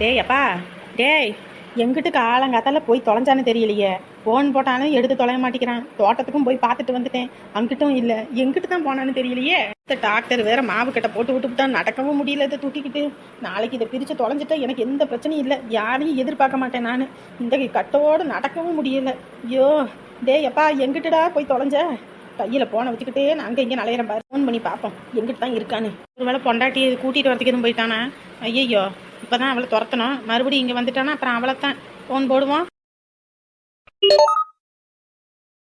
டேய் அப்பா டேய் எங்கிட்டு காலங்காத்தால போய் தொலைஞ்சான்னு தெரியலையே. ஃபோன் போட்டாலும் எடுத்து தொலைய மாட்டேங்கிறான். தோட்டத்துக்கும் போய் பார்த்துட்டு வந்துட்டேன். அங்கிட்டும் இல்லை. எங்கிட்டு தான் போனான்னு தெரியலையே. இந்த டாக்டர் வேற மாவு கட்டை போட்டு விட்டுவிட்டா நடக்கவும் முடியல இதை தூக்கிக்கிட்டு. நாளைக்கு இதை பிரித்து தொலைஞ்சிட்டா எனக்கு எந்த பிரச்சனையும் இல்லை. யாரையும் எதிர்பார்க்க மாட்டேன் நான். இந்த கட்டோடு நடக்கவும் முடியல. ஐயோ டேய் அப்பா எங்கிட்டுடா போய் தொலைஞ்ச? கையில் போனை வச்சுக்கிட்டே நான் அங்கே இங்கே நலையிறேன் பாரு. ஃபோன் பண்ணி பார்ப்போம். எங்கிட்டு தான் இருக்கான்னு. ஒருவேளை பொண்டாட்டி கூட்டிகிட்டு வரதுக்கு எதுவும் போயிட்டானா? ஐயையோ. இப்போ தான் அவளை துரத்தணும். மறுபடியும் இங்கே வந்துட்டானா அப்புறம் அவளை தான் ஃபோன் போடுவோம்.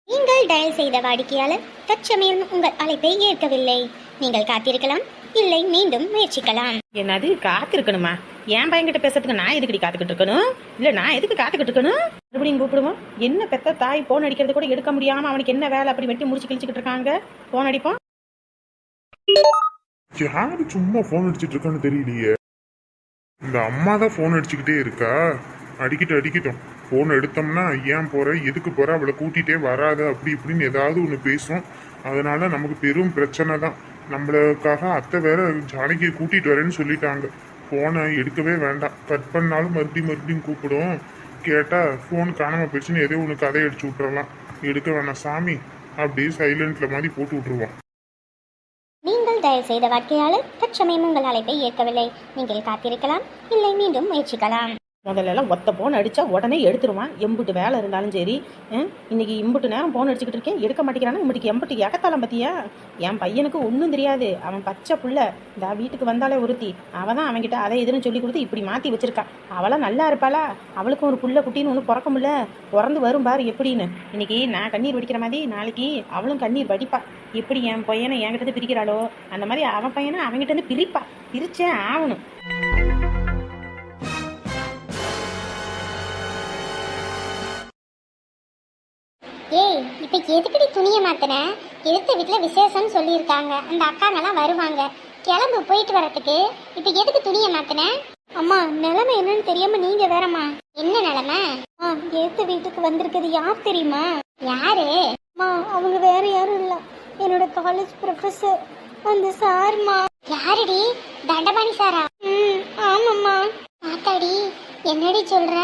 நீங்கள் டயல் செய்த வாடிக்கையாளர் தற்சமயம் உங்கள் அழைப்பை ஏற்கவில்லை. நீங்கள் காத்திருக்கலாம். இல்லை மீண்டும் முயற்சிக்கலாம். என்னது காத்திருக்கணுமா? என் பையன்கிட்ட பேசுறதுக்கு நான் எதுக்கடி காத்துக்கிட்டு இருக்கணும்? இல்லை நான் எதுக்கு காத்துக்கிட்டு இருக்கணும்? மறுபடியும் கூப்பிடுவோம். என்ன பெத்த தாய் ஃபோன் அடிக்கிறது கூட எடுக்க முடியாமல் அவனுக்கு என்ன வேலை அப்படி வெட்டி முடிச்சு கிழிச்சிக்கிட்டு இருக்காங்க? ஃபோன் அடிப்போம். யாரு சும்மா ஃபோன் அடிச்சிட்டு இருக்கான்னு தெரியலையே. இந்த அம்மா தான் ஃபோன் அடிச்சுக்கிட்டே இருக்கா? அடிக்கிட்டு அடிக்கட்டும். ஃபோன் எடுத்தோம்னா ஏன் போகிறேன் எதுக்கு போகிறேன் அவளை கூட்டிகிட்டே வராத அப்படி இப்படின்னு ஏதாவது ஒன்று பேசும். அதனால நமக்கு பெரும் பிரச்சனை தான். நம்மளுக்காக அத்தை வேற ஜானகியை கூட்டிகிட்டு வரேன்னு சொல்லிட்டாங்க. ஃபோனை எடுக்கவே வேண்டாம். கட் பண்ணாலும் மறுபடியும் மறுபடியும் கூப்பிடும். கேட்டால் ஃபோன் காணாமல் போயிடுச்சுன்னு எதோ ஒன்று கதை அடிச்சு விட்றலாம் எடுக்க வேணாம் சாமி. அப்படியே சைலண்ட்டில் மாதிரி போட்டு விட்ருவான் தயவு செய்த வாடிக்கையாளர் தற்சமயம் உங்கள் அழைப்பை ஏற்கவில்லை. நீங்கள் காத்திருக்கலாம். இல்லை மீண்டும் முயற்சிக்கலாம். முதல்ல எல்லாம் ஒத்த ஃபோன் அடிச்சா உடனே எடுத்துருவான். எம்புட்டு வேலை இருந்தாலும் சரி இன்னைக்கு இம்புட்டு நேரம் ஃபோன் அடிச்சுக்கிட்டு இருக்கேன் எடுக்க மாட்டேங்கிறானா? இம்புட்டுக்கு எம்புட்டு எகத்தாலம் பற்றியா என் பையனுக்கு ஒன்றும் தெரியாது. அவன் பச்சை புள்ள. இந்த வீட்டுக்கு வந்தாலே ஒருத்தி. அவன் தான் அவன்கிட்ட அதை எதுன்னு சொல்லி கொடுத்து இப்படி மாற்றி வச்சிருக்கா. அவளாம் நல்லா இருப்பாளா? அவளுக்கும் ஒரு புள்ள குட்டின்னு ஒன்றும் பிறக்க முடியல. பிறந்து வரும் பாரு எப்படின்னு. இன்னைக்கு நான் கண்ணீர் வடிக்கிற மாதிரி நாளைக்கு அவளும் கண்ணீர் வடிப்பா. எப்படி என் பையனை என்கிட்ட இருந்து பிரிக்கிறாளோ? அந்த மாதிரி அவன் பையனை அவன்கிட்ட இருந்து பிரிப்பா. பிரிச்சே ஆகணும். இப்போ எதுக்கடி துணியை மாத்தின? எதிர்த்த வீட்டில் விசேஷம்னு சொல்லியிருக்காங்க. அந்த அக்காங்கெல்லாம் வருவாங்க. கிளம்பு போயிட்டு வரதுக்கு இப்போ எதுக்கு துணியை மாத்தின? அம்மா நிலைமை என்னன்னு தெரியாம நீங்க வேறம்மா. என்ன நிலைமை? ஆ எதிர்த்த வீட்டுக்கு வந்திருக்கிறது யார் தெரியுமா? யாரு? அம்மா அவங்க வேற யாரும் இல்ல. என்னோட காலேஜ் ப்ரொஃபசர் அந்த சார்மா யாருடி? தண்டபாணி சாரா ம் ஆமாம்மா. ஆத்தாடி என்னடி சொல்ற?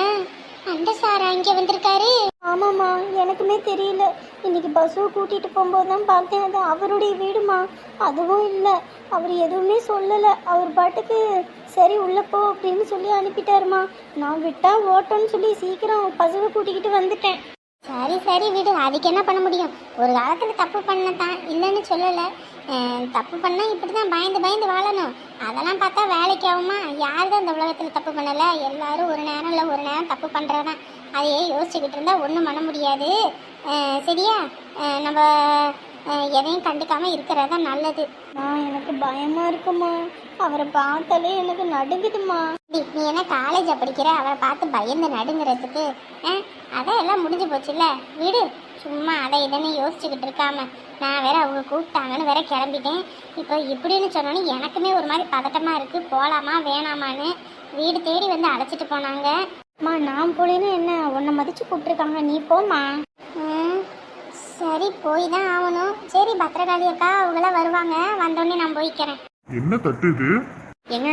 அந்த சாரா இங்க வந்திருக்காரு. ஆமாம்மா எனக்குமே தெரியல. இன்னைக்கு பஸ்ஸு கூட்டிட்டு போகும்போது தான் பார்த்தேன் அது அவருடைய வீடுமா அதுவும் இல்லை அவர் எதுவுமே சொல்லலை. அவர் பாட்டுக்கு சரி உள்ள போ அப்படின்னு சொல்லி அனுப்பிட்டாருமா நான் விட்டா ஓட்டோன்னு சொல்லி சீக்கிரம் பசுவை கூட்டிக்கிட்டு வந்துட்டேன். சரி சரி விடு. அதுக்கு என்ன பண்ண முடியும்? ஒரு காலத்தில் தப்பு பண்ணதான். இல்லைன்னு சொல்லலை. தப்பு பண்ணால் இப்படி தான் பயந்து பயந்து வாழணும். அதெல்லாம் பார்த்தா வேலைக்கு ஆகுமா? யார் தான் இந்த உலகத்தில் தப்பு பண்ணலை? எல்லாரும் ஒரு நேரம் இல்லை ஒரு நேரம் தப்பு பண்ணுறதான் அதையே யோசிச்சுக்கிட்டு இருந்தால் ஒன்றும் பண்ண முடியாது. சரியா? நம்ம எதையும் கண்டுக்காம இருக்கிறது தான் நல்லது எனக்கு பயமா இருக்குமா? அவரை பார்த்தாலே எனக்கு நடுங்குதுமா? நீ என்ன காலேஜை படிக்கிற? அவரை பார்த்து பயந்து நடுங்கிறதுக்கு. அதான் எல்லாம் முடிஞ்சு போச்சுல்ல? விடு. சும்மா அதை இதன்னு யோசிச்சுக்கிட்டு இருக்காம. நான் வேற அவங்க கூப்பிட்டாங்கன்னு வேற கிளம்பிட்டேன். இப்போ இப்படின்னு சொன்னோன்னே எனக்குமே ஒரு மாதிரி பதட்டமா இருக்கு. போலாமா வேணாமான்னு வீடு தேடி வந்து அழைச்சிட்டு போனாங்க. அம்மா நான் போலேன்னு என்ன? உன்னை மதிச்சு கூப்பிட்டுருக்காங்க. நீ போமா சரி போய் தான் ஆகணும். சரி பத்திரகாளி அக்கா அவங்களாம் வருவாங்க. வந்தோடனே நான் போய்க்கிறேன். என்ன தட்டு இது? ஏங்க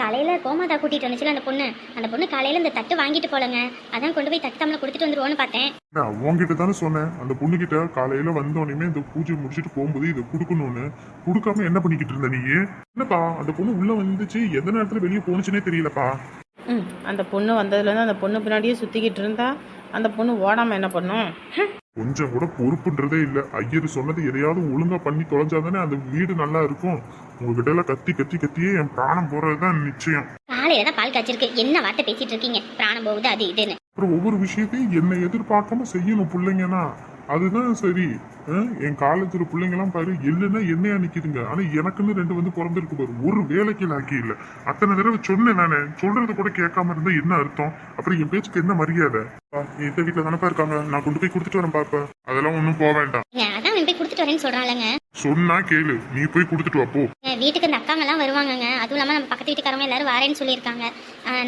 காலையில் கோமாதா கூட்டிகிட்டு வந்துச்சுல அந்த பொண்ணு. அந்த பொண்ணு காலையில் இந்த தட்டு வாங்கிட்டு போலங்க. அதான் கொண்டு போய் தட்டு தமிழை கொடுத்துட்டு வந்துருவோன்னு பார்த்தேன். நான் உன்கிட்ட தானே சொன்னேன். அந்த பொண்ணுகிட்ட காலையில வந்தோடனே இந்த பூஜை முடிச்சுட்டு போகும்போது இதை கொடுக்கணும்னு. கொடுக்காம என்ன பண்ணிக்கிட்டு இருந்த நீ என்னப்பா அந்த பொண்ணு உள்ள வந்துச்சு. எந்த நேரத்துல வெளியே போனுச்சுனே தெரியலப்பா. ம் அந்த பொண்ணு வந்ததுலேருந்து அந்த பொண்ணு பின்னாடியே சுற்றிக்கிட்டு இருந்தா அந்த பொண்ணு ஓடாமல் என்ன பண்ணும். கொஞ்சம் கூட பொறுப்புன்றதே இல்ல. ஐயர் சொன்னது எதையாவது ஒழுங்கா பண்ணி தொலைஞ்சாதானே அந்த வீடு நல்லா இருக்கும். உங்ககிட்ட எல்லாம் கத்தி கத்தி கத்தியே என் பிராணம் போறதுதான் நிச்சயம். காலையில் தான் பால் காய்ச்சிருக்கு. என்ன வார்த்தை பேசிட்டு இருக்கீங்க? பிராணம் போகுது அது இதுன்னு. அப்புறம் ஒவ்வொரு விஷயத்தையும் என்னை எதிர்பார்க்காம செய்யணும் பிள்ளைங்கன்னா அதுதான் சரி. என் காலேஜ்ல பிள்ளைங்கலாம் பாரு இல்லைன்னா என்னையா நிக்குதுங்க. ஆனா எனக்குன்னு ரெண்டு வந்து பிறந்திருக்கு பாரு. ஒரு வேலைக்கு லாக்கி இல்ல. அத்தனை தடவை சொன்னேன் நானு. சொல்றது கூட கேட்காம இருந்தா என்ன அர்த்தம்? அப்புறம் என் பேச்சுக்கு என்ன மரியாதை? இந்த வீட்டுல தானப்பா இருக்காங்க. நான் கொண்டு போய் கொடுத்துட்டு வரேன் பாப்பா. அதெல்லாம் ஒண்ணும் போக வேண்டாம். அதான் போய் கொடுத்துட்டு வரேன்னு சொல்கிறாங்களங்க சொன்னா கேளு. நீ போய் கொடுத்துட்டு வா போ. வீட்டுக்கு அந்த அக்காங்கெல்லாம் வருவாங்கங்க. அதுவும் இல்லாமல் நம்ம பக்கத்து வீட்டுக்காரங்க எல்லாரும் வரேன்னு சொல்லியிருக்காங்க.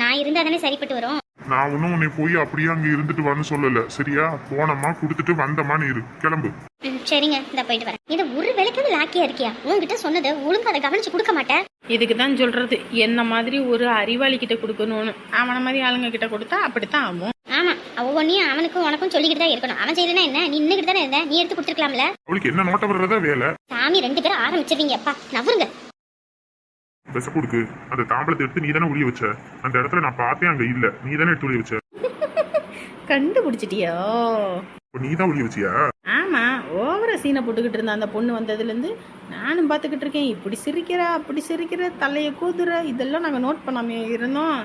நான் இருந்தால் தானே சரிப்பட்டு வரும். நான் ஒன்னும் உன்னை போய் அப்படியே அங்க இருந்துட்டு வான்னு சொல்லல. சரியா? போனமா கொடுத்துட்டு வந்தமான்னு இரு. கிளம்பு. சரிங்க. இந்த போயிட்டு வரேன். இது ஒரு விளக்கது லாக்கியா இருக்கியா? உன்கிட்ட சொன்னது ஒழுங்கா அதை கவனிச்சு கொடுக்க மாட்டேன். இதுக்கு தான் சொல்றது. என்ன மாதிரி ஒரு அறிவாளி கிட்ட கொடுக்கணும்னு. அவன மாதிரி ஆளுங்க கிட்ட கொடுத்தா அப்படித்தான் ஆகும். ஆமா. ஒவ்வொன்றையும் அவனுக்கும் உனக்கும் சொல்லிக்கிட்டு தான் இருக்கணும். அவன் செய்யலனா என்ன? நீ நின்றுக்கிட்டு தானே இருந்த? நீ எடுத்து கொடுத்துருக்கலாம்ல. அவளுக்கு என்ன நோட்ட வர்றதா வேலை? சாமி ரெண்டு பேரும் ஆரம்பிச்சிருவீங்க. அப்பா நவருங்க விச கொடுக்கு அந்த தாம்பளத்தை எடுத்து நீ தானே ஒளிய வச்ச? அந்த இடத்துல நான் பார்த்தேன் அங்க இல்ல. நீ தானே எடுத்து ஒளிய வச்ச? கண்டுபிடிச்சிட்டியோ? நீ தான் ஒளிய வச்சியா? ஆமா ஓவர சீனை போட்டுக்கிட்டு இருந்த அந்த பொண்ணு வந்ததுலேருந்து நானும் பார்த்துக்கிட்டு இருக்கேன். இப்படி சிரிக்கிறா அப்படி சிரிக்கிற தலையை கூதுற இதெல்லாம் நாங்கள் நோட் பண்ணாம இருந்தோம்.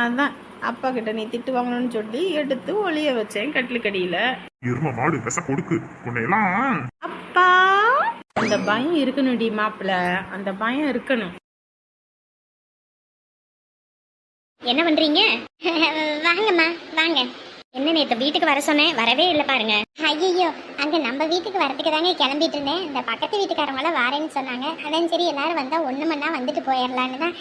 அதான் அப்பா கிட்ட நீ திட்டு வாங்கணும்னு சொல்லி எடுத்து ஒளிய வச்சேன் கட்டிலுக்கடியில. எரும மாடு விச கொடுக்கு உன்னையெல்லாம் அப்பா! அந்த பயம் இருக்கணும்டி மாப்பிள்ள. அந்த பயம் இருக்கணும். என்ன பண்றீங்க? வாங்கம்மா வாங்க. என்ன நேத்து வீட்டுக்கு வர சொன்னேன் வரவே இல்லை பாருங்க. ஐயோ அங்க நம்ம வீட்டுக்கு வரதுக்கு தாங்க கிளம்பிட்டு இருந்தேன். இந்த பக்கத்து வீட்டுக்காரங்கள வரேன்னு சொன்னாங்க. அதான் சரி எல்லாரும் வந்தா மணி வந்துட்டு போயிடலான்னு தான்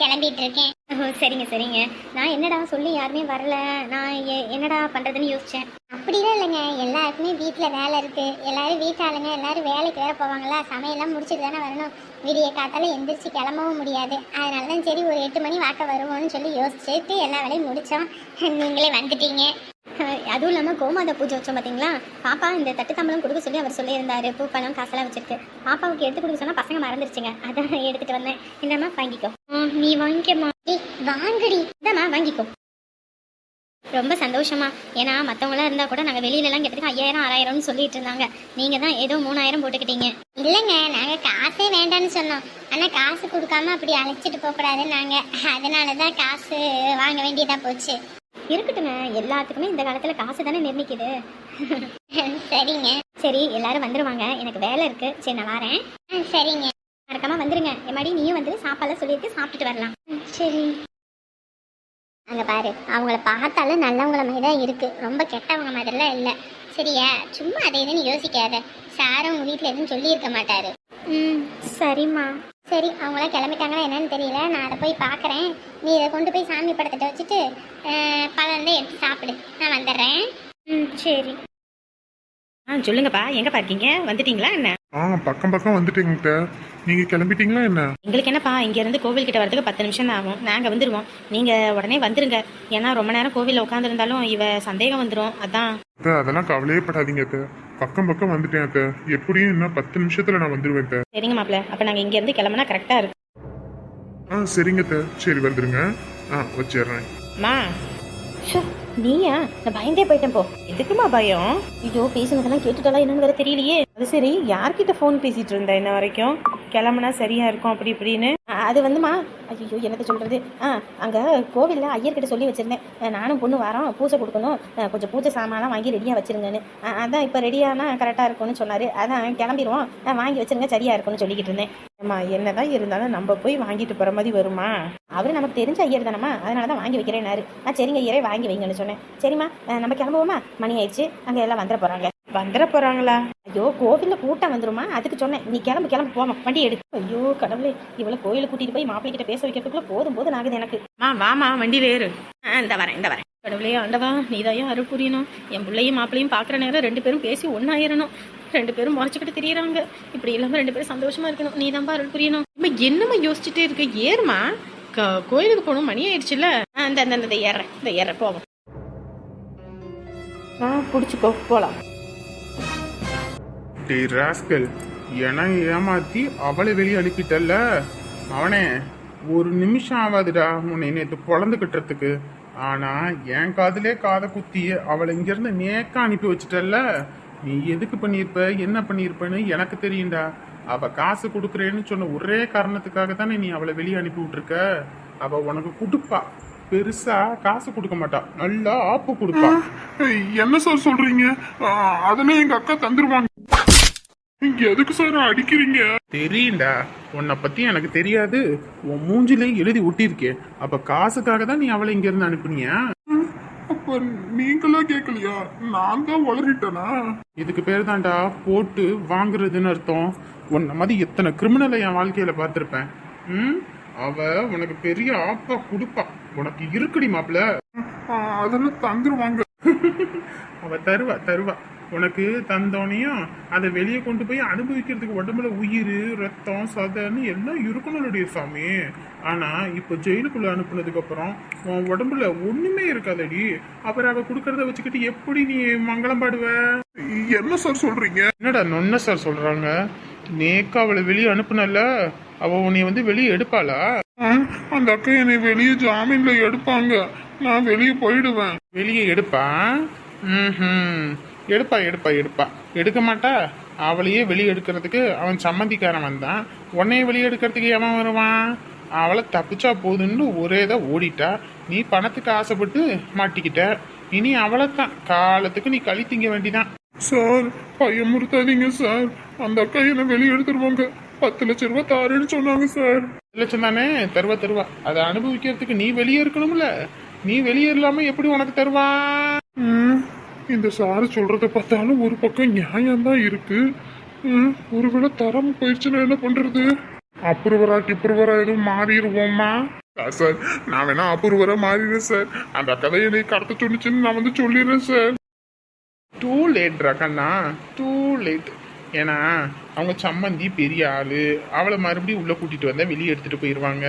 கிளம்பிட்டு இருக்கேன். ஓ சரிங்க சரிங்க. நான் என்னடா சொல்லி யாருமே வரல? நான் என்னடா பண்றதுன்னு யோசிச்சேன். அப்படிலாம் இல்லைங்க. எல்லாருக்குமே வீட்டில் வேலை இருக்கு. எல்லாரும் வீட்டாளுங்க எல்லாரும் வேலைக்கு வேற போவாங்களா? சமையல்லாம் முடிச்சுட்டு தானே வரணும். விடிய காத்தால எந்திரிச்சு கிளம்பவும் முடியாது. அதனால தான் சரி ஒரு எட்டு மணி வாக்க வருவோம்னு சொல்லி யோசிச்சுட்டு எல்லா வேலையும் முடித்தோம் நீங்களே வந்துட்டீங்க. அதுவும் இல்லாமல் கோமாதா பூஜை வச்சோம் பார்த்தீங்களா பாப்பா இந்த தட்டு தம்பளம் கொடுக்க சொல்லி அவர் சொல்லியிருந்தாரு. பூ பணம் காசெல்லாம் வச்சிருக்கு. பாப்பாவுக்கு எடுத்து கொடுக்க சொன்னால் பசங்க மறந்துருச்சுங்க. அதான் எடுத்துட்டு வந்தேன். இந்தம்மா வாங்கிக்கோ. நீ வாங்கிக்கம்மா. வாங்கடி. இந்தம்மா வாங்கிக்கோ. ரொம்ப சந்தோஷமா. ஏன்னா மற்றவங்களாம் இருந்தால் கூட நாங்கள் வெளியிலலாம் கேட்டதுக்கு ஐயாயிரம் ஆறாயிரம்னு சொல்லிட்டு இருந்தாங்க. நீங்கள் தான் ஏதோ மூணாயிரம் போட்டுக்கிட்டீங்க. இல்லைங்க நாங்கள் காசே வேண்டாம்னு சொன்னோம். ஆனால் காசு கொடுக்காம அப்படி அழைச்சிட்டு போகக்கூடாது நாங்கள் அதனால தான் காசு வாங்க வேண்டியதாக போச்சு. இருக்கட்டுங்க எல்லாத்துக்குமே இந்த காலத்தில் காசு தானே நிர்ணயிக்குது. சரிங்க. சரி எல்லாரும் வந்துருவாங்க. எனக்கு வேலை இருக்கு. சரி நான் வரேன். சரிங்க. மறக்காம வந்துருங்க. எம்மாடி நீயும் வந்து சாப்பாடுலாம் சொல்லிட்டு சாப்பிட்டுட்டு வரலாம். சரி. அங்கே பாரு. அவங்கள பார்த்தாலும் நல்லவங்கள மாதிரி தான் இருக்கு. ரொம்ப கெட்டவங்க மாதிரிலாம் இல்லை. சரியா? சும்மா அதை எதுன்னு யோசிக்காத. சாரும் உங்கள் வீட்டில் எதுவும் சொல்லியிருக்க மாட்டாரு. ம் சரிம்மா. சரி அவங்களாம் கிளம்பிட்டாங்களா என்னன்னு தெரியல. நான் அதை போய் பார்க்குறேன். நீ இதை கொண்டு போய் சாமி படத்திட்ட வச்சுட்டு அஹ், பழம் தான் எடுத்து சாப்பிடு. நான் வந்துடுறேன். ம் சரி. ஆ சொல்லுங்கப்பா. எங்கே இருக்கீங்க? வந்துட்டீங்களா என்ன? ஆ பக்கம் பக்கம் வந்துட்டேங்க நீங்க கிளம்பிட்டீங்களா என்ன? எங்களுக்கு என்னப்பா இங்கேருந்து கோவில் கிட்ட வரதுக்கு பத்து நிமிஷம் தான் ஆகும். நாங்கள் வந்துடுவோம் நீங்கள் உடனே வந்துருங்க. ஏன்னா ரொம்ப நேரம் கோவிலில் உட்காந்துருந்தாலும் இவ சந்தேகம் வந்துடும் அதான். அத்தை, அதெல்லாம் கவலையே படாதீங்க அத்தை. பக்கம் பக்கம் வந்துட்டேன் அத்தை. எப்படியும் இன்னும் பத்து நிமிஷத்துல நான் வந்துருவேன் அத்தை. சரிங்க மாப்பிள்ள. அப்போ நாங்கள் இங்கேருந்து கிளம்புனா கரெக்டாக இருக்கும். ஆ சரிங்க அத்தை. சரி வந்துருங்க. ஆ வச்சிடுறேன். அம்மா ஷோ நீயா? நான் பயந்தே போயிட்டேன் போ. எதுக்குமா பயம்? ஐயோ பேசுனதெல்லாம் கேட்டுட்டாலாம் என்னன்னு வேற தெரியலையே. அது சரி யார்கிட்ட ஃபோன் பேசிட்டு இருந்தா இன்ன வரைக்கும்? கிளம்புனா சரியா இருக்கும் அப்படி இப்படின்னு. அது வந்துமா ஐயோ என்னத்த சொல்கிறது ஆ அங்கே கோவிலில் ஐயர்கிட்ட சொல்லி வச்சிருந்தேன். நானும் பொண்ணு வரோம். பூஜை கொடுக்கணும். கொஞ்சம் பூஜை சாமான்லாம் வாங்கி ரெடியாக வச்சுருங்கன்னு. அதான் இப்போ ரெடியானா கரெக்டாக இருக்கும்னு சொன்னார். அதான் கிளம்பிடுவோம் வாங்கி வச்சிருங்க சரியாக இருக்கும்னு சொல்லிக்கிட்டு இருந்தேன். அம்மா என்ன தான் இருந்தாலும் நம்ம போய் வாங்கிட்டு போகிற மாதிரி வருமா? அவர் நமக்கு தெரிஞ்ச ஐயர் தானம்மா. அதனால தான் வாங்கி வைக்கிறேன்னாரு. ஆ சரிங்க ஐயரே வாங்கி வைங்கன்னு சொன்னேன். சரிம்மா நம்ம கிளம்புவோமா? மணி ஆயிடுச்சு. அங்கே எல்லாம் வந்துட போகிறாங்க வந்துட போறாங்களா? ஐயோ கோவில்ல கூட்டம் வந்துருமா? அதுக்கு சொன்னேன். நீ கிளம்பு கிளம்பு போமா வண்டி எடு ஐயோ கடவுளே இவளை கோயில கூட்டிட்டு போய் மாப்பிள்ளை கிட்ட பேச வைக்கிறதுக்குள்ள போதும் போதும் ஆகுது எனக்கு. மா வாமா வண்டியில ஏறு இந்த வரேன் இந்த வரேன். கடவுளே ஆண்டவா நீதாயும் அருள் புரியணும் என் பிள்ளையும் மாப்பிள்ளையும் பார்க்குற நேரம் ரெண்டு பேரும் பேசி ஒன்னாயிரணும் ரெண்டு பேரும் முறைச்சிக்கிட்டு தெரியறாங்க. இப்படி இல்லாம ரெண்டு பேரும் சந்தோஷமா இருக்கணும். நீ தான் அருள் புரியணும் இப்ப என்னம்மா யோசிச்சுட்டே இருக்க? ஏறுமா கோயிலுக்கு போகணும். மணி ஆயிடுச்சுல்ல. ஆ, இந்த இந்த இந்த ஏறேன் இந்த ஏற போவோம். ஆ பிடிச்சிக்கோ போலாம். டே ராஸ்கல் என ஏமாத்தி அவளை வெளியே அனுப்பிட்டல்ல? அவனே ஒரு நிமிஷம் ஆகாதுடா உன்னை நேற்று குழந்து கட்டுறதுக்கு ஆனா என் காதுலே காதை குத்தி அவளை இங்கிருந்து நேக்க அனுப்பி வச்சிட்டல்ல? நீ எதுக்கு பண்ணியிருப்ப? என்ன பண்ணியிருப்பன்னு எனக்கு தெரியும்டா. அவ காசு கொடுக்குறேன்னு சொன்ன ஒரே காரணத்துக்காக தானே நீ அவளை வெளியே அனுப்பி விட்டுருக்க. அவ உனக்கு கொடுப்பா. பெருசா காசு கொடுக்க மாட்டா. நல்லா ஆப்பு கொடுப்பா. என்ன சார் சொல்றீங்க? அதனே எங்க அக்கா தந்துருவாங்க. எதுக்கு சார் அடிக்கிறீங்க? தெரியும்டா. உன்னை பத்தி எனக்கு தெரியாது. உன் மூஞ்சிலே எழுதி ஒட்டியிருக்கே. அப்ப காசுக்காக தான் நீ அவளை இங்க இருந்து அனுப்புனியா? அப்ப நீங்களா கேட்கலையா நான் தான் வளரிட்டேனா இதுக்கு பேர் தான்டா போட்டு வாங்குறதுன்னு அர்த்தம். உன்னை மாதிரி எத்தனை கிரிமினலை என் வாழ்க்கையில பார்த்துருப்பேன். ம்? அவ உனக்கு பெரிய ஆப்பா கொடுப்பா. உனக்கு இருக்குடி மாப்ள அதெல்லாம் தந்துருவாங்க. அவ தருவா தருவா. உனக்கு தந்தோனையும் அதை வெளியே கொண்டு போய் அனுபவிக்கிறதுக்கு உடம்புல உயிர் ரத்தம் சதைன்னு எல்லாம் இருக்கணும்னுடைய சாமி. ஆனா இப்போ ஜெயிலுக்குள்ள அனுப்புனதுக்கு அப்புறம் உன் உடம்புல ஒண்ணுமே இருக்காதடி. அப்புறம் அவ கொடுக்கறத வச்சுக்கிட்டு எப்படி நீ மங்களம் பாடுவ? என்ன சார் சொல்றீங்க? என்னடா நொன்ன சார் சொல்றாங்க? நேக்கு அவளை வெளியே அனுப்புனல அவ உன்னை வந்து வெளியே எடுப்பாளா? அந்த அக்கா என்னை வெளியே ஜாமீன்ல எடுப்பாங்க. நான் வெளியே போயிடுவேன். வெளியே எடுப்பா? ம் எடுப்பா எடுப்பா எடுப்பா. எடுக்க மாட்டா? அவளையே வெளியே எடுக்கிறதுக்கு அவன் சம்மந்திக்காரன் வந்தான். உன்னையே வெளியே எடுக்கிறதுக்கு எவன் வருவான்? அவளை தப்பிச்சா போதுன்னு ஒரே தான் ஓடிட்டா. நீ பணத்துக்கு ஆசைப்பட்டு மாட்டிக்கிட்ட. இனி அவளை தான் காலத்துக்கு நீ களி திங்க வேண்டிதான். சார் பயமுறுத்தாதீங்க சார். அந்த அக்கா என்ன வெளியே எடுத்துருவாங்க பத்து லட்ச ரூபாய் தாருன்னு சொன்னாங்க சார். லட்சம் தானே? தருவா தருவா. அதை அனுபவிக்கிறதுக்கு நீ வெளியே இருக்கணும்ல நீ வெளியே இல்லாம எப்படி உனக்கு தருவா? இந்த சாரு சொல்றத பார்த்தாலும் ஒரு பக்கம் நியாயம்தான் இருக்கு. ஒருவேளை தரம் போயிடுச்சுன்னா என்ன பண்றது? அப்ரூவரா டிப்ரூவரா எதுவும் மாறிடுவோமா? சார் நான் வேணா அப்ரூவரா மாறிடுறேன் சார். அந்த கதை என்னை கடத்த சொன்னிச்சுன்னு நான் வந்து சொல்லிடுறேன் சார். டூ லேட்ரா கண்ணா டூ லேட் ஏன்னா அவங்க சம்மந்தி பெரிய ஆளு. அவளை மறுபடியும் உள்ள கூட்டிட்டு வந்தா வெளியே எடுத்துட்டு போயிடுவாங்க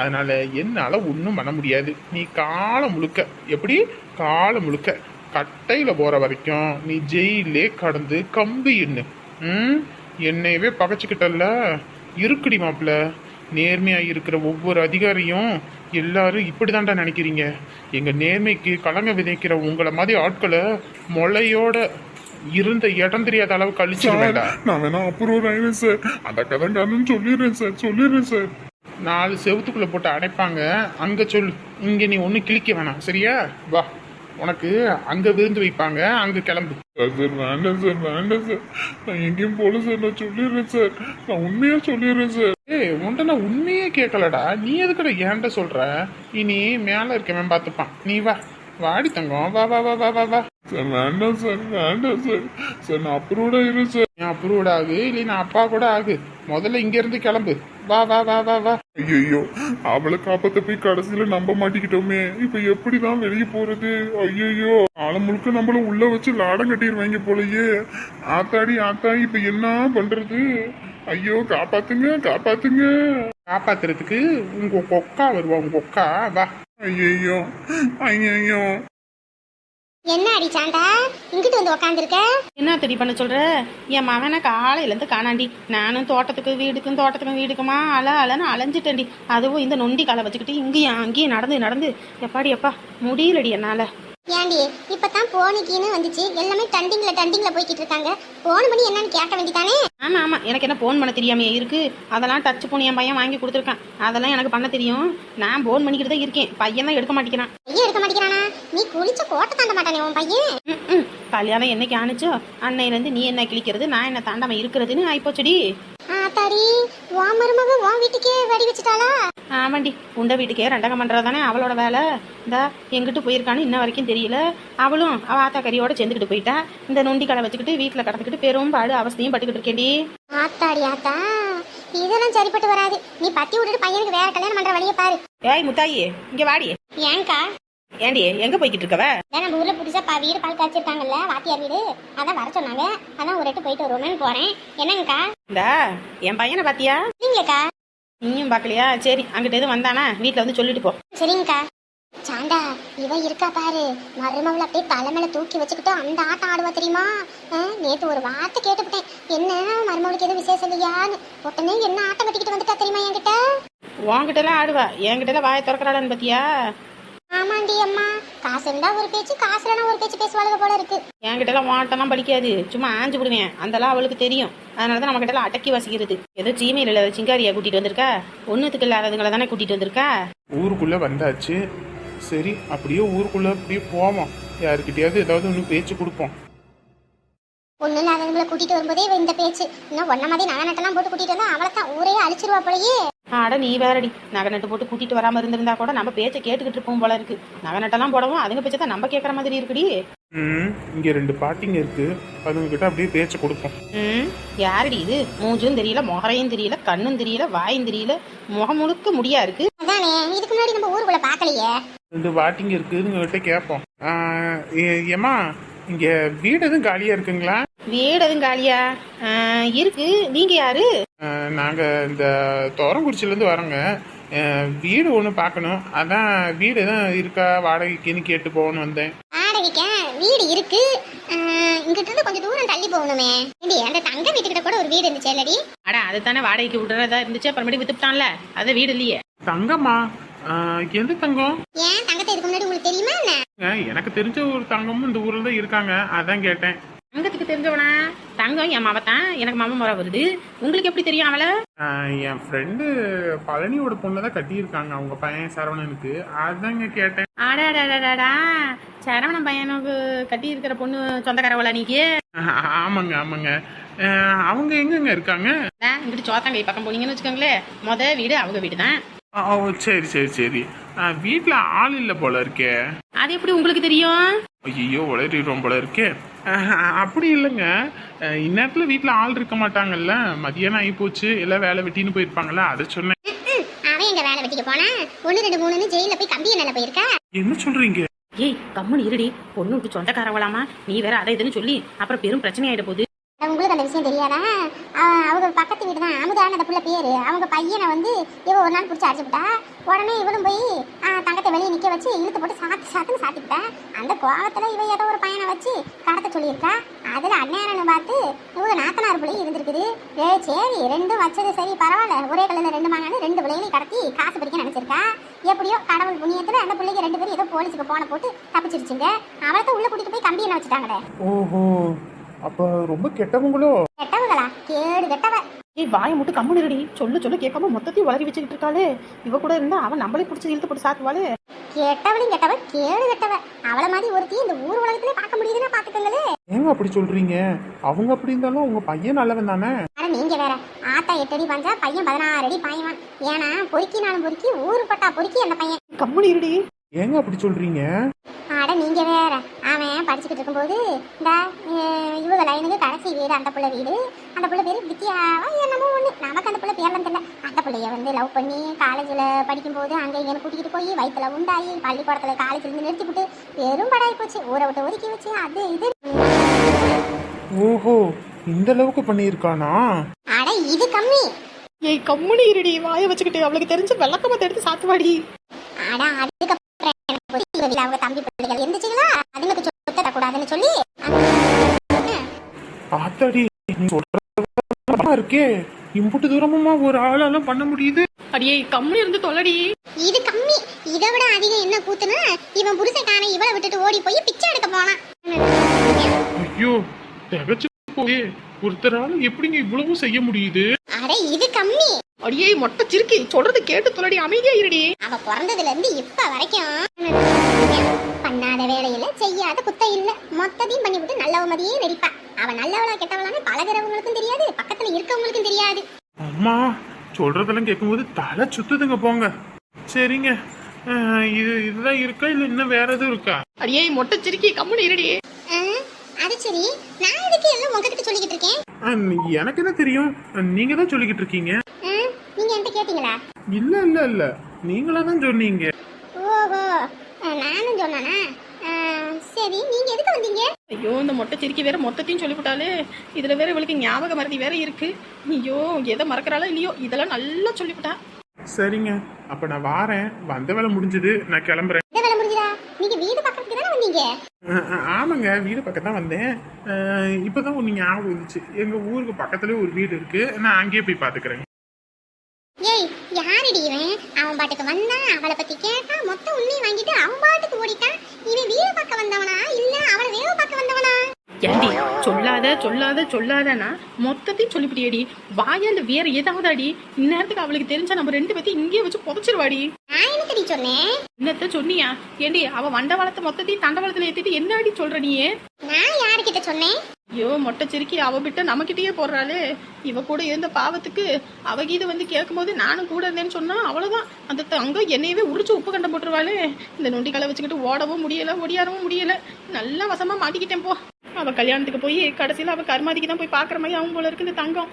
அதனால என்னால ஒன்றும் பண்ண முடியாது. நீ காலம் முழுக்க எப்படி? காலம் முழுக்க. கட்டையில போற வரைக்கும் நீ ஜெயிலே கடந்து கம்பு எண்ணு ம்? என்னையவே பகைச்சுக்கிட்டல்ல? இருக்குடி மாப்பிள்ள. நேர்மையா இருக்கிற ஒவ்வொரு அதிகாரியும் எல்லாரும் இப்படிதான்டா நினைக்கிறீங்க. எங்க நேர்மைக்கு களங்க விதைக்கிற உங்களை மாதிரி ஆட்களை முளையோட இருந்த இடம் தெரியாத அளவுக்கு சார் அழிச்சிருவேன்டா நான் வேணா அப்புறம் ஆயிடுறேன் சார். அந்த கதை காரணம் சொல்லிடுறேன் சார் சொல்லிடுறேன் சார். நாலு செவுத்துக்குள்ள போட்டு அடைப்பாங்க அங்க சொல்லு இங்க நீ ஒன்றும் கிழிக்க வேணாம். சரியா? வா. உனக்கு அங்க விருந்து வைப்பாங்க அங்க கிளம்பு. சார் வேண்டாம் சார் வேண்டாம் சார். நான் எங்கேயும் போல சார் நான் சொல்லிடுறேன் சார். நான் உண்மையா சொல்லிடுறேன் சார். ஏய் உன்ட்ட நான் உண்மையே கேட்கலடா. நீ எதுக்கட ஏன்ட்ட சொல்ற? இனி மேல இருக்கவன் பார்த்துப்பான். நீ வா. வாடி தங்கம். வா வா வா வா வா வா. சார் வேண்டாம் சார் வேண்டாம் சார். சார் நான் அப்புறோட இரு சார். என் அப்ரூவ்ட் ஆகு இல்லை நான் அப்பா கூட ஆகு. முதல்ல இங்க இருந்து கிளம்பு. வா வா வா வா வா. ஐயோ அவளை காப்பாத்த போய் கடைசியில நம்ப மாட்டிக்கிட்டோமே. இப்ப எப்படிதான் வெளியே போறது? ஐயோ ஆளை முழுக்க நம்மள உள்ள வச்சு லாடம் கட்டிடுவாங்க போலயே. ஆத்தாடி ஆத்தா இப்ப என்ன பண்றது? ஐயோ காப்பாத்துங்க காப்பாத்துங்க. காப்பாத்துறதுக்கு உங்க கொக்கா வருவா உங்க கொக்கா வா. ஐயோ ஐயோ என்ன அடி சாண்டா இங்கிட்டு வந்து உக்காந்துருக்க? என்ன தெரிய பண்ண சொல்ற? என் மகனை காலையிலேருந்து காணாண்டி. நானும் தோட்டத்துக்கு வீடுக்கும் தோட்டத்துக்கும் வீடுக்குமா அல அலன்னு அலைஞ்சிட்டேன்டி. அதுவும் இந்த நொண்டி காலை வச்சுக்கிட்டு இங்கேயும் அங்கேயும் நடந்து நடந்து. எப்பாடி எப்பா? முடியலடி என்னால். ஏண்டி இப்பதான் போனிக்கின்னு வந்துச்சு. எல்லாமே டண்டிங்ல டண்டிங்ல போய்கிட்டு இருக்காங்க. போன் பண்ணி என்னன்னு கேட்க வேண்டியதானே ஆமாம் ஆமாம் எனக்கு என்ன ஃபோன் பண்ண தெரியாமையே இருக்கு. அதெல்லாம் டச் ஃபோன் என் பையன் வாங்கி கொடுத்துருக்கான். அதெல்லாம் எனக்கு பண்ண தெரியும். நான் ஃபோன் பண்ணிக்கிட்டு தான் இருக்கேன். பையன் தான் எடுக்க மாட்டேங்கிறான். பையன் எடுக்க மாட்டேங்கிறானா? நீ குளிச்ச கோட்டை தாண்ட மாட்டானே உன் பையன். கல்யாணம் என்னைக்கு ஆணுச்சோ? அன்னையிலேருந்து நீ என்ன கிழிக்கிறது? நான் என்ன தாண்டாம இருக்கிறதுன்னு ஆயிப்போச்சுடி. ஆத்தாடி உன் மருமக உன் வீட்டுக்கே வெடி வச்சுட்டாளா? ஆமாண்டி உண்ட வீட்டுக்கே ரெண்டகம் பண்ணுறது தானே அவளோட வேலை. இந்தா எங்கிட்டு போயிருக்கான்னு இன்ன வரைக்கும் தெரியல. அவளும் அவ ஆத்தா கறியோட சேர்ந்துக்கிட்டு போயிட்டா. இந்த நொண்டி கடை வச்சுக்கிட்டு வீட்டில் கடந்துக்கிட்டு பெரும் பாடு அவஸ்தையும் பட்டுக்கிட்டு இருக்கேன்டி ஆத்தாடி ஆத்தா இதெல்லாம் சரிப்பட்டு வராது. நீ பத்தி விட்டுட்டு பையனுக்கு வேற கல்யாணம் பண்ற வழியை பாரு. ஏய் முத்தாயி இங்கே வாடி. ஏன்க்கா ஏண்டி எங்கே போய்கிட்டு இருக்கவ? நம்ம ஊர்ல புதுசா பா வீடு பால் காய்ச்சிருக்காங்கல்ல வாத்தியார் வீடு? அதான் வர சொன்னாங்க. அதான் ஒரு எட்டு போயிட்டு வருவோம்னு போறேன். என்னங்கக்கா? இந்தா என் பையனை பாத்தியா? நீங்களேக்கா நீயும் பார்க்கலையா சரி அங்கிட்ட எதுவும் வந்தானா வீட்டில் வந்து சொல்லிட்டு போ. சரிங்கக்கா. சாண்டா இவ இருக்கா பாரு. மருமவள அப்படியே தலை மேல தூக்கி வச்சுக்கிட்டு அந்த ஆட்டம் ஆடுவா தெரியுமா? நேத்து ஒரு வார்த்தை கேட்டுவிட்டேன். என்ன மருமவளுக்கு எதுவும் விசேஷம் இல்லையான்னு. உடனே என்ன ஆட்டம் கட்டிக்கிட்டு வந்துட்டா தெரியுமா என்கிட்ட? உன்கிட்டலாம் ஆடுவா. என்கிட்டலாம் வாயை திறக்கிறாளான்னு பாத்தியா? ஆமாண்டி அம்மா. காசு இருந்தா ஒரு பேச்சு காசு ஒரு பேச்சு பேசுவாளுக போல இருக்கு. என்கிட்டலாம் வாட்டெல்லாம் படிக்காது. சும்மா ஆஞ்சு விடுவேன் அதெல்லாம் அவளுக்கு தெரியும். அதனால தான் நம்மகிட்டலாம் அடக்கி வசிக்கிறது. ஏதோ சீமையில் இல்லாத சிங்காரியா கூட்டிட்டு வந்திருக்கா? ஒன்றுத்துக்கு இல்லாததுங்களை தானே கூட்டிட்டு வந்திருக்கா? ஊருக்குள்ள வந்தாச்சு. சரி அப்படியே ஊருக்குள்ள அப்படியே போவோம். யாருக்கிட்டயாவது ஏதாவது ஒன்று பேச்சு கொடுப்போம். ஒண்ணு இல்லாதவங்களை கூட்டிட்டு வரும்போதே இவ இந்த பேச்சு. இன்னும் ஒன்ன மாதிரி நகை நட்டெல்லாம் போட்டு கூட்டிட்டு வந்தா அவளை தான் ஊரே அழிச்சிருவா போலயே. ஆட நீ வேறடி. நகை நட்டு போட்டு கூட்டிட்டு வராம இருந்திருந்தா கூட நம்ம பேச்சை கேட்டுக்கிட்டு இருப்போம் போல இருக்கு. நகை நட்டெல்லாம் போடவும் அதுங்க பேச்சை தான் நம்ம கேட்குற மாதிரி இருக்குடி. ம் இங்க ரெண்டு பாட்டிங்க இருக்கு. அதுங்க கிட்ட அப்படியே பேச்சை கொடுப்போம். ம் யாரடி இது? மூஞ்சும் தெரியல முகரையும் தெரியல கண்ணும் தெரியல வாயும் தெரியல. முகம் முழுக்க முடியா இருக்கு. அதானே இதுக்கு முன்னாடி நம்ம ஊருக்குள்ள பார்க்கலையே ரெண்டு வாட்டிங்க இருக்கு கிட்ட கேட்போம். ஆஹ் ஏ- ஏம்மா இங்க வீடு எதுவும் காலியா இருக்குங்களா? வீடு எதுவும் காலியா இருக்கு. நீங்க யாரு? நாங்க இந்த தோரங்குறிச்சில இருந்து வரோங்க வீடு ஒன்று பார்க்கணும். அதான் வீடு எதுவும் இருக்கா? வாடகைக்குன்னு கேட்டு போகணும்னு வந்தேன். வாடகைக்க? வீடு இருக்கு. இங்கிட்ட இருந்து கொஞ்சம் தூரம் தள்ளி போகணுமே. ஏண்டி அந்த தங்க வீட்டுக்கிட்ட கூட ஒரு வீடு இருந்துச்சு இல்லடி? அட அது தானே வாடகைக்கு விடுறதா இருந்துச்சு. அப்புறமேட்டு வித்துட்டான்ல அது வீடு இல்லையே. தங்கம்மா? எந்த தங்கம்? ஏன் தங்கத்தை இதுக்கு முன்னாடி உங்களுக்கு தெரியுமா என்ன? எனக்கு தெரிஞ்ச ஒரு தங்கமும் இந்த ஊர்ல தான் இருக்காங்க. அதான் கேட்டேன். தங்கத்துக்கு தெரிஞ்சவனா? தங்கம் என் மாவத்தான் எனக்கு மாமா முறை வருது. உங்களுக்கு எப்படி தெரியும் அவளை? என் ஃப்ரெண்டு பழனியோட பொண்ணை தான் கட்டியிருக்காங்க. அவங்க பையன் சரவணனுக்கு. அதாங்க கேட்டேன். அடாடாடாடா சரவணன் பையனுக்கு கட்டி இருக்கிற பொண்ணு சொந்தக்காரவளா நீக்கு ஆமாங்க ஆமாங்க. அவங்க எங்கங்க இருக்காங்க? இங்கிட்டு சோத்தாங்கை பக்கம் போனீங்கன்னு வச்சுக்கோங்களேன். முத வீடு அவங்க வீடு தான் ஓ சரி சரி சரி. வீட்டில் ஆள் இல்லை போல இருக்கே. அது எப்படி உங்களுக்கு தெரியும்? ஐயோ உளறிடுவோம் போல இருக்கே. அப்படி இல்லைங்க. இந்நேரத்தில் வீட்டில் ஆள் இருக்க மாட்டாங்கல்ல. மதியானம் ஆகி போச்சு எல்லாம் வேலை வெட்டின்னு போயிருப்பாங்கல்ல அதை சொன்னேன். ம், அவன் எங்க வேலை வெட்டிக்க போனா? ஒன்னு ரெண்டு மூணுன்னு ஜெயில போய் கம்பி எண்ணெயில போயிருக்கா? என்ன சொல்றீங்க? ஏய் கம்முன்னு இருடி. பொண்ணுக்கு சொந்தக்காரவளாமா? நீ வேற அதை இதுன்னு சொல்லி அப்புறம் பெரும் பிரச்சனை ஆயிட போகுது. உங்களுக்கு அந்த விஷயம் தெரியாதா? அவங்க பக்கத்து வீடு தான். அமுதான அந்த பிள்ளை பேர். அவங்க பையனை வந்து இவ ஒரு நாள் பிடிச்சி அடிச்சுட்டா உடனே இவளும் போய் தங்கத்தை வெளியே நிற்க வச்சு இழுத்து போட்டு சாத்து சாத்துன்னு சாத்திவிட்டா அந்த கோபத்தில் இவ ஏதோ ஒரு பையனை வச்சு கடத்த சொல்லியிருக்கா. அதில் அந்நேரம்னு பார்த்து இவங்க நாத்தனார் பிள்ளையும் இருந்திருக்குது. ஏ சரி ரெண்டும் வச்சது சரி பரவாயில்ல. ஒரே கல்லில் ரெண்டு மாங்கன்னு ரெண்டு பிள்ளைகளையும் கடத்தி காசு பிடிக்க நினச்சிருக்கா. எப்படியோ கடவுள் புண்ணியத்தில் அந்த பிள்ளைங்க ரெண்டு பேரும் ஏதோ போலீஸுக்கு போன போட்டு தப்பிச்சிருச்சுங்க. அவளை உள்ள கூட்டிகிட்டு போய் கம்பி என்ன வச்சுட்டாங்களே. ஓஹோ. அப்போ ரொம்ப கெட்டவங்களோ? கெட்டவங்களா? கேடு கெட்டவ. ஏய் வாயை மட்டும் கம்முன்னு இருடி சொல்ல சொல்ல கேட்காம மொத்தத்தையும் வளரி வச்சுக்கிட்டு இருக்காளே இவ கூட இருந்தா அவன் நம்மளே பிடிச்சி இழுத்து போட்டு சாத்துவாளே. கெட்டவளும் கெட்டவ கேடு கெட்டவ. அவள மாதிரி ஒருத்தி இந்த ஊர் உலகத்திலே பார்க்க முடியுதுன்னா பாத்துக்கங்களே ஏங்க அப்படி சொல்றீங்க? அவங்க அப்படி இருந்தாலும் உங்க பையன் நல்லவன் தானே? ஆனா நீங்க வேற. ஆத்தா எட்டு அடி பஞ்சா பையன் பதினாறு அடி பாய்வான். ஏன்னா பொறுக்கினாலும் பொறுக்கி ஊரு பட்டா பொறுக்கி அந்த பையன். கம்முன்னு இருடி ஏங்க அப்படி சொல்றீங்க? அட நீங்க வேற. அவன் படிச்சுக்கிட்டு இருக்கும்போது இந்த இவங்க லைனுக்கு கடைசி வீடு அந்த புள்ள வீடு. அந்த புள்ள பேரு வித்யாவா என்னமோ ஒண்ணு. நமக்கு அந்த புள்ள பேர்லாம் தெரியல. அந்த புள்ளைய வந்து லவ் பண்ணி காலேஜில் படிக்கும்போது அங்கே இங்கே கூட்டிகிட்டு போய் வயிற்றுல உண்டாயி பள்ளிக்கூடத்தில் காலேஜ்ல இருந்து நிறுத்தி விட்டு பெரும் படாய் போச்சு. ஊரை விட்டு ஒதுக்கி வச்சு அது இது. ஓஹோ இந்த அளவுக்கு பண்ணியிருக்கானா? அட இது கம்மி. ஏய் கம்முன்னு இருடி. வாயை வச்சுக்கிட்டு அவளுக்கு தெரிஞ்ச விளக்கமத்தை எடுத்து சாத்துவாடி. அட அதுக்கப்புறம் அவங்க தம்பி பிள்ளைகள் இருந்துச்சுங்களா ஆத்தாடி நீ சொல்ற இருக்கே. இம்புட்டு தூரமுமா ஒரு ஆளால பண்ண முடியுது? அடியே கம்முன்னு இருந்து தொல்லடி. இது கம்மி. இதை விட அதிகம் என்ன கூத்துனா இவன் புருஷக்காரன் இவளை விட்டுட்டு ஓடி போய் பிச்சை எடுக்க போனான். ஐயோ தகச்சு போயே. ஒருத்தரால எப்படிங்க இவ்வளவும் செய்ய முடியுது? அட இது கம்மி. அடியே மொட்டை சிரிக்கி. சொல்றது கேட்டு தொல்லடி அமைதியா இருடி. அவ பிறந்ததுல இருந்து இப்ப வரைக்கும் பண்ணாத வேலையில செய்யாத குத்த இல்ல. மொத்தத்தையும் பண்ணி விட்டு நல்லவ மாதிரியே நடிப்பா அவ நல்லவளா கெட்டவளான்னு பழகிறவங்களுக்கும் தெரியாது பக்கத்துல இருக்கவங்களுக்கும் தெரியாது. அம்மா சொல்றதெல்லாம் கேட்கும்போது தலை சுத்துதுங்க போங்க. சரிங்க. இது இதுதான் இருக்கா இல்ல இன்னும் வேற எதுவும் இருக்கா? அடியே மொட்டை சிரிக்கி கம்முன்னு இருடி. ஆ, அது சரி. நான் எதுக்கு எல்லாம் உங்ககிட்ட சொல்லிக்கிட்டு இருக்கேன்? எனக்கு என்ன தெரியும்? நீங்க தான் சொல்லிக்கிட்டு இருக்கீங்க. ஆ, நீங்க என்கிட்ட கேட்டீங்களா? இல்ல இல்ல இல்ல. நீங்களா தான் சொன்னீங்க. ஓஹோ. ஆ, நானும் சொன்னானா? ஆ, சரி நீங்க எதுக்கு வந்தீங்க? ஐயோ இந்த மொட்டை சிரிக்கி வேற மொத்தத்தையும் சொல்லிவிட்டாலே இதுல வேற இவளுக்கு ஞாபக மறதி வேற இருக்கு. ஐயோ எதை மறக்கறாளோ இல்லையோ இதெல்லாம் நல்லா சொல்லிவிட்டா. சரிங்க. அப்ப நான் வாரேன். வந்த வேலை முடிஞ்சது. நான் கிளம்புறேன். இந்த வேலை முடிஞ்சதா? நீங்க வீடு பக்கத்துக்கு தானே வந்தீங்க? ஆமாங்க. வீடு பக்கம் தான் வந்தேன். இப்பதான் ஒன்று ஞாபகம் இருந்துச்சு எங்க ஊருக்கு பக்கத்துல ஒரு வீடு இருக்கு. நான் அங்கேயே போய் பாத்துக்கிறேன். ஏய் யாரடி இவன்? அவன் பாட்டுக்கு வந்தான் அவளை பத்தி கேட்டா மொத்த உண்மையை வாங்கிட்டு அவன் பாட்டுக்கு ஓடிட்டான். இவன் வீடு பார்க்க வந்தவனா? இல்ல அவளை வேவு பார்க்க வந்தவனா? ஏண்டி சொல்லாத சொல்லாத சொல்லாதனா? மொத்தத்தையும் சொல்லிவிட்டியடி. வாயால வேற ஏதாவது அடி இந்நேரத்துக்கு அவளுக்கு தெரிஞ்சா நம்ம ரெண்டு பேத்தையும் இங்கேயே வச்சு புதைச்சிருவாடி. சொன்னேன்? என்னத்த சொன்னியா? ஏண்டி அவ வண்டவாளத்தை மொத்தத்தையும் தண்டவாளத்துல ஏத்திட்டு என்ன அடி சொல்ற நீயே நான் யாருக்கிட்ட சொன்னேன்? ஐயோ மொட்டை சிரிக்கி அவ விட்ட நம்மகிட்டயே போடுறாளே. இவ கூட இருந்த பாவத்துக்கு அவ கீது வந்து கேட்கும்போது நானும் கூட இருந்தேன்னு சொன்னா அவ்வளவுதான். அந்த தங்கம் என்னையவே உரிச்சு உப்பு கண்டம் போட்டுருவாளே. இந்த நொண்டி களை வச்சுக்கிட்டு ஓடவும் முடியல ஒடியாரவும் முடியல. நல்லா வசமா மாட்டிக்கிட்டேன் போ. அவ கல்யாணத்துக்கு போய் கடைசியில் அவ கருமாதிக்கு தான் போய் பாக்குற மாதிரி அவங்க போல இருக்கு இந்த தங்கம்.